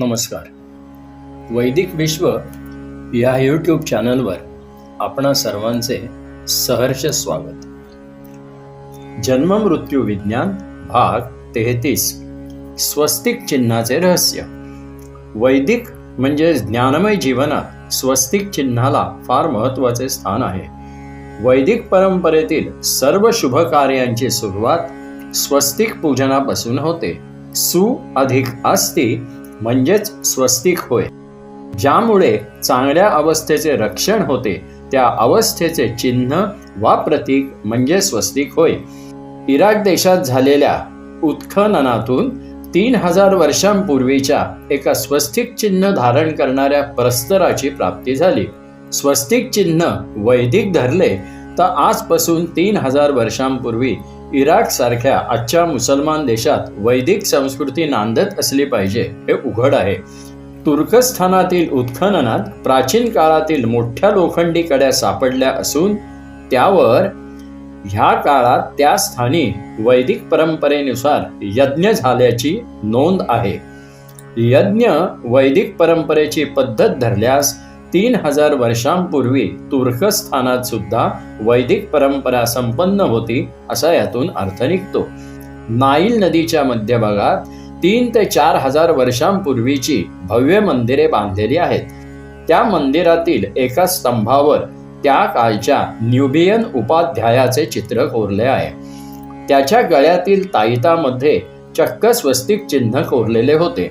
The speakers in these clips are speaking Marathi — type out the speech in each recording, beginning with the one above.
नमस्कार. वैदिक विश्व या यूट्यूब चॅनलवर आपणा सर्वांचे सहर्ष स्वागत. जन्ममृत्यू विज्ञान भाग तेहतीस. स्वस्तिक चिन्हाचे रहस्य. वैदिक म्हणजे ज्ञानमय जीवनात स्वस्तिक चिन्हाला फार महत्त्वाचे स्थान आहे. वैदिक परंपरेतील सर्व शुभ कार्यांची सुरुवात स्वस्तिक पूजनापासून होते. सु अधिक अस्ति म्हणजेच स्वस्तिक होय. ज्यामुळे चांगल्या अवस्थेचे रक्षण होते त्या अवस्थेचे चिन्ह वा प्रतीक म्हणजे स्वस्तिक होय. इराक देशात झालेल्या उत्खननातून तीन हजार वर्षांपूर्वीच्या एका स्वस्तिक चिन्ह धारण करणाऱ्या प्रस्तराची प्राप्ती झाली. स्वस्तिक चिन्ह वैदिक धरले तर आजपासून तीन हजार वर्षांपूर्वी इराक सारख्या आजच्या मुसलमान देशात वैदिक संस्कृती नांदत असली पाहिजे हे उघड आहे. तुर्कस्थानातील उत्खननात प्राचीन काळातील मोठ्या लोखंडी कड्या सापडल्या असून त्यावर ह्या काळात त्या स्थानी वैदिक परंपरेनुसार यज्ञ झाल्याची नोंद आहे. यज्ञ वैदिक परंपरेची पद्धत धरल्यास तीन हजार वर्षांपूर्वी तुर्कस्थानात सुद्धा वैदिक परंपरा संपन्न होती असा यातून अर्थ निघतो. नाईल नदीच्या मध्यभागात तीन ते चार हजार वर्षांपूर्वीची भव्य मंदिरे बांधलेली आहेत. त्या मंदिरातील एका स्तंभावर त्या काळच्या न्यूबियन उपाध्यायाचे चित्र कोरले आहे. त्याच्या गळ्यातील ताईतामध्ये चक्क स्वस्तिक चिन्ह कोरलेले होते.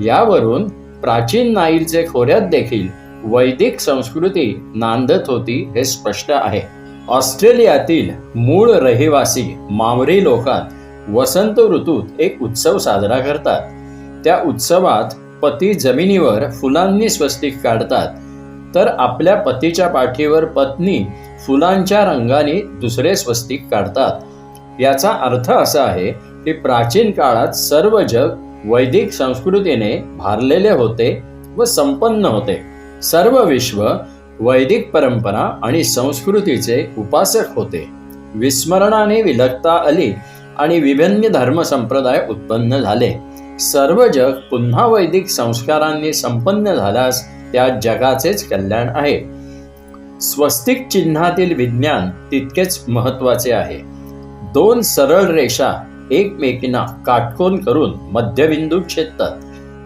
यावरून प्राचीन नाईलचे खोऱ्यात देखील वैदिक संस्कृती नांदत होती हे स्पष्ट आहे. ऑस्ट्रेलियातील मूळ रहिवासी मावरी लोकात वसंत ऋतूत एक उत्सव साजरा करतात. त्या उत्सवात पती जमिनीवर फुलांनी स्वस्तिक काढतात. तर आपल्या पतीच्या पाठीवर पत्नी फुलांच्या रंगाने दुसरे स्वस्तिक काढतात. याचा अर्थ असा आहे की प्राचीन काळात सर्व जग वैदिक संस्कृतीने भारलेले होते व संपन्न होते. सर्व विश्व वैदिक परंपरा आणि संस्कृतीचे उपासक होते. विस्मरणाने विलगता आली आणि विभिन्न धर्म संप्रदाय उत्पन्न झाले. सर्व जग पुन्हा वैदिक संस्कारांनी संपन्न झाल्यास त्या जगाचेच कल्याण आहे. स्वस्तिक चिन्हातील विज्ञान तितकेच महत्त्वाचे आहे. दोन सरळ रेषा एकमेकींना काटकोन करून मध्यबिंदू छेदतात.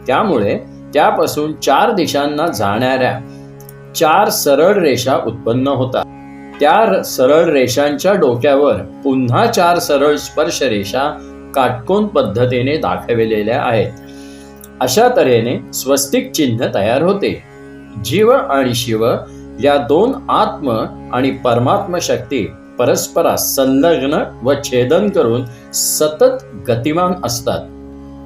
त्यामुळे त्यापासून चार दिशांना जाणाऱ्या चार सरळ रेषा उत्पन्न होतात. त्या सरळ रेषांच्या डोक्यावर पुन्हा चार सरळ स्पर्श रेषा काटकोन पद्धतीने दाखविलेल्या आहेत. अशा तऱ्हेने स्वस्तिक चिन्ह तयार होते. जीव आणि शिव या दोन आत्म आणि परमात्म शक्ती परस्परास संलग्न व छेदन करून सतत गतिमान असतात.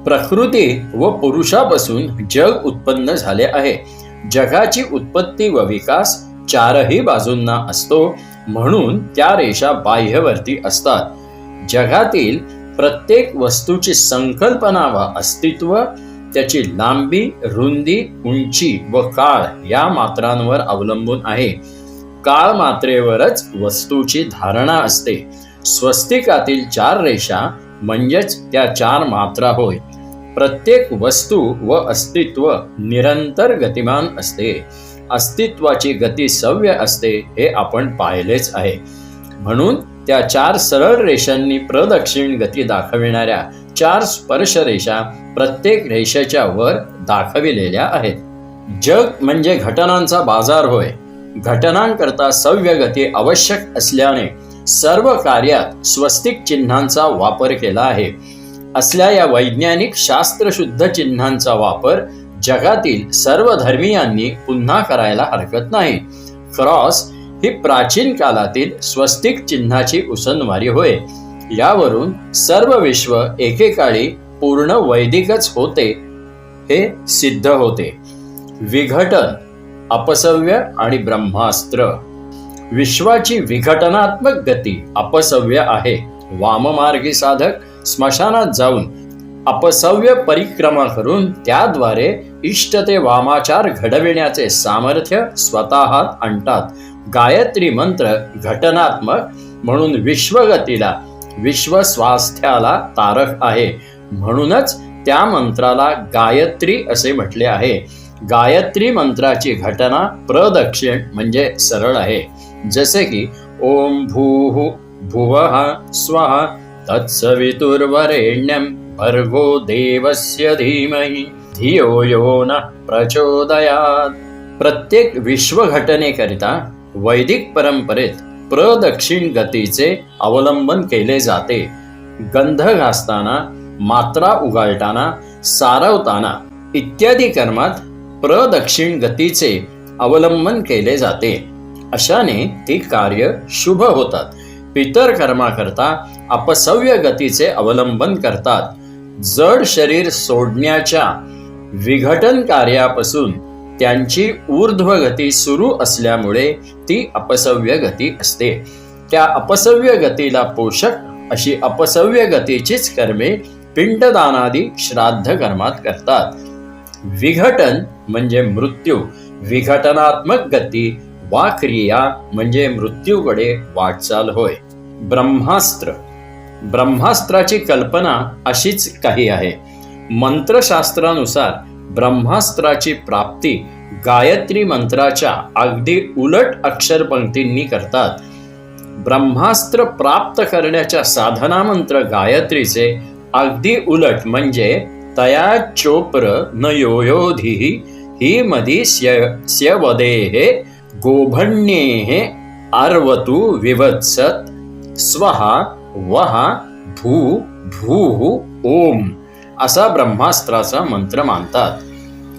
प्रकृती व पुरुषापासून जग उत्पन्न झाले आहे. जगाची उत्पत्ती व विकास चारही बाजूंना असतो म्हणून त्या रेषा बाह्यवर्ती असतात. जगातील प्रत्येक वस्तूची संकल्पना व अस्तित्व त्याची लांबी रुंदी उंची व काळ या मात्रांवर अवलंबून आहे. काळ मात्रेवरच वस्तूची धारणा असते. स्वस्तिकातील चार रेषा म्हणजेच त्या चार मात्रा होय. प्रत्येक वस्तू व अस्तित्व निरंतर गतिमान असते. अस्तित्वाची गती सव्य असते हे आपण पाहिलेच आहे. म्हणून त्या चार सरळ रेषांनी प्रदक्षिण गती दाखविणाऱ्या चार स्पर्श रेषा प्रत्येक रेषेच्या वर दाखविलेल्या आहेत. जग म्हणजे घटनांचा बाजार होय. घटनांकरता सव्य गती आवश्यक असल्याने सर्व कार्यात स्वस्तिक चिन्हांचा वापर केला आहे. असल्या या वैज्ञानिक शास्त्रशुद्ध चिन्हांचा वापर जगातील सर्व धर्मियांनी पुन्हा करायला हरकत नाही. क्रॉस ही प्राचीन काळातील स्वस्तिक चिन्हाची उसनवारी होय. यावरून सर्व विश्व एकेकाळी पूर्ण वैदिकच होते हे सिद्ध होते. विघटन अपसव्य आणि ब्रह्मास्त्र. विश्वाची विघटनात्मक गती अपसव्य आहे. वाममार्गी साधक स्मशानात जाऊन अपसव्य परिक्रमा करून त्याद्वारे इष्ट ते वामाचार घडविण्याचे सामर्थ्य स्वतःत आणतात. गायत्री मंत्र घटनात्मक म्हणून विश्वगतीला विश्व स्वास्थ्याला तारक आहे. म्हणूनच त्या मंत्राला गायत्री असे म्हटले आहे. गायत्री मंत्राची घटना प्रदक्षिण म्हणजे सरळ आहे. जसे की ओम भू भुव स्वः तत्सवितुर्वरेण्यं भर्गो देवस्य धीमहि। धियो यो न प्रचोदयात्। प्रत्येक विश्वघटनेकरिता वैदिक परंपरेत प्रदक्षिण गतीचे अवलंबन केले जाते। गंध घासताना मात्रा उगाळताना सारवताना इत्यादी कर्मात प्रदक्षिण गतीचे अवलंबन केले जाते। अशाने ती कार्य शुभ होतात। पितर कर्माकरता अपसव्य गतीचे अवलंबन करतात. जड शरीर सोडण्याच्या विघटन कार्यापासून त्यांची ऊर्ध्व गती सुरू असल्यामुळे ती अपसव्य गती असते. त्या अपसव्य गतीला पोषक अशी अपसव्य गतीचीच कर्मे पिंडदानादी श्राद्ध कर्मात करतात. विघटन म्हणजे मृत्यू. विघटनात्मक गती वा क्रिया म्हणजे मृत्यूकडे वाटचाल होय. ब्रह्मास्त्र ब्रह्मास्त्राची कल्पना अशीच काही आहे. मंत्रशास्त्रानुसार ब्रह्मास्त्राची प्राप्ती गायत्री मंत्राच्या अगदी उलट अक्षर पंक्तींनी करतात. ब्रह्मास्त्र प्राप्त करण्याच्या साधना मंत्र गायत्रीचे अगदी उलट म्हणजे तया चोप्र न योयोधी ही मधी स्य स्यवदेहे गोभण्येः अर्वतु विवत्सत. स्वहा वहा भू भू ओम असा ब्रह्मास्त्राचा मंत्र मानतात.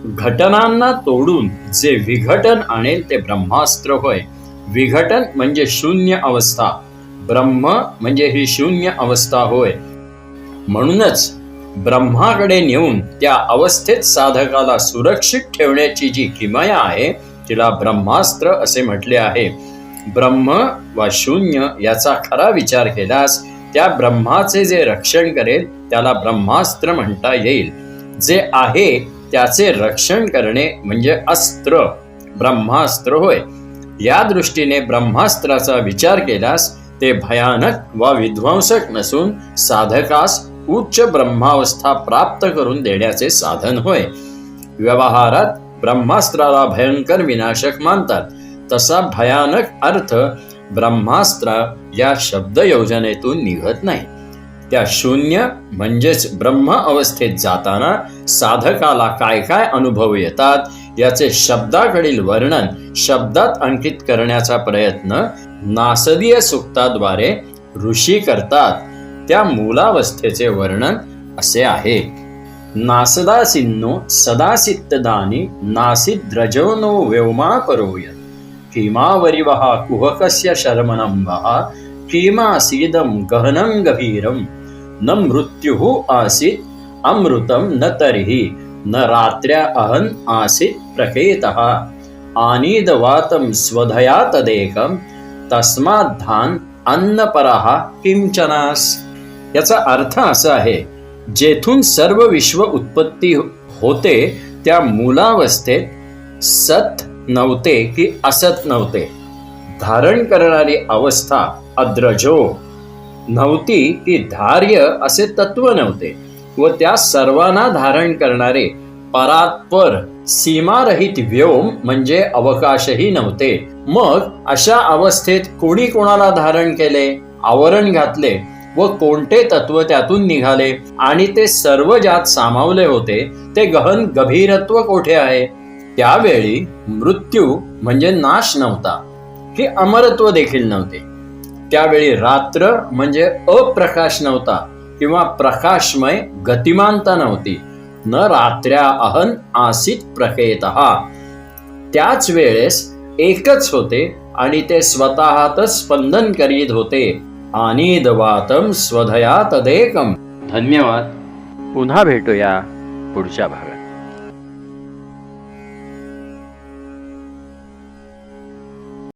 घटनांना तोडून जे विघटन आणेल ते ब्रह्मास्त्र होय. विघटन म्हणजे शून्य अवस्था. ब्रह्म म्हणजे ही शून्य अवस्था होय. म्हणूनच ब्रह्माकडे नेऊन त्या अवस्थेत साधकाला सुरक्षित ठेवण्याची जी किमया आहे तिला ब्रह्मास्त्र असे म्हटले आहे. ब्रह्म वा शून्य याचा खरा विचार केल्यास त्या ब्रह्माचे जे रक्षण करेल त्याला ब्रह्मास्त्र म्हणता येईल. जे आहे त्याचे रक्षण करणे म्हणजे अस्त्र ब्रह्मास्त्र होय. या दृष्टीने ब्रह्मास्त्राचा विचार केल्यास ते भयानक वा विध्वंसक नसून साधकास उच्च ब्रह्मावस्था प्राप्त करून देण्याचे साधन होय. व्यवहारात ब्रह्मास्त्राला भयंकर विनाशक मानतात. तसा भयानक अर्थ ब्रह्मास्त्र या शब्द योजनेतून निघत नाही. त्या शून्य म्हणजेच ब्रह्म अवस्थेत जाताना साधकाला काय काय अनुभव येतात याचे शब्दाकडील वर्णन शब्दात अंकित करण्याचा प्रयत्न नासदीय सुक्ताद्वारे ऋषी करतात. त्या मूलावस्थेचे वर्णन असे आहे. नासदासिन्नो सदासित्तदानी नासिद्रजो नो व्योमापरोयत् किमावरिवः कुहकस्य शर्मणम्बः भीमासीदं गहनं गभीरं न मृत्युः आसीत् अमृतं न तर्हि न रात्र्या अहन् आसीत् प्रकेतः आनीदवातं स्वधया तदेकं तस्माद्धान अन्नपरः किंचनास याचा अर्थ असा आहे जेथून सर्व विश्व उत्पत्ती होते त्या मूलावस्थेत सत नव्हते की असत नव्हते. धारण करणारी अवस्था अद्रजो. नव्हती की धार्य असे तत्व नव्हते व त्या सर्वांना धारण करणारे परात्पर सीमारहित व्योम म्हणजे अवकाशही नव्हते. मग अशा अवस्थेत कोणी कोणाला धारण केले? आवरण घातले व कोणते तत्व त्यातून निघाले? आणि ते सर्व ज्यात सामावले होते ते गहन गभीरत्व कोठे आहे? त्यावेळी मृत्यू म्हणजे नाश नव्हता हे अमरत्व देखील नव्हते. त्यावेळी रात्र म्हणजे अप्रकाश नव्हता किंवा प्रकाशमय गतिमानता नव्हती. न रात्र्या अहन आसित प्रकेत. त्याच वेळेस एकच होते आणि ते स्वतःतच स्पंदन करीत होते. आणि दवातम स्वधया तदेकम धन्यवाद. पुन्हा भेटूया पुढच्या भागात.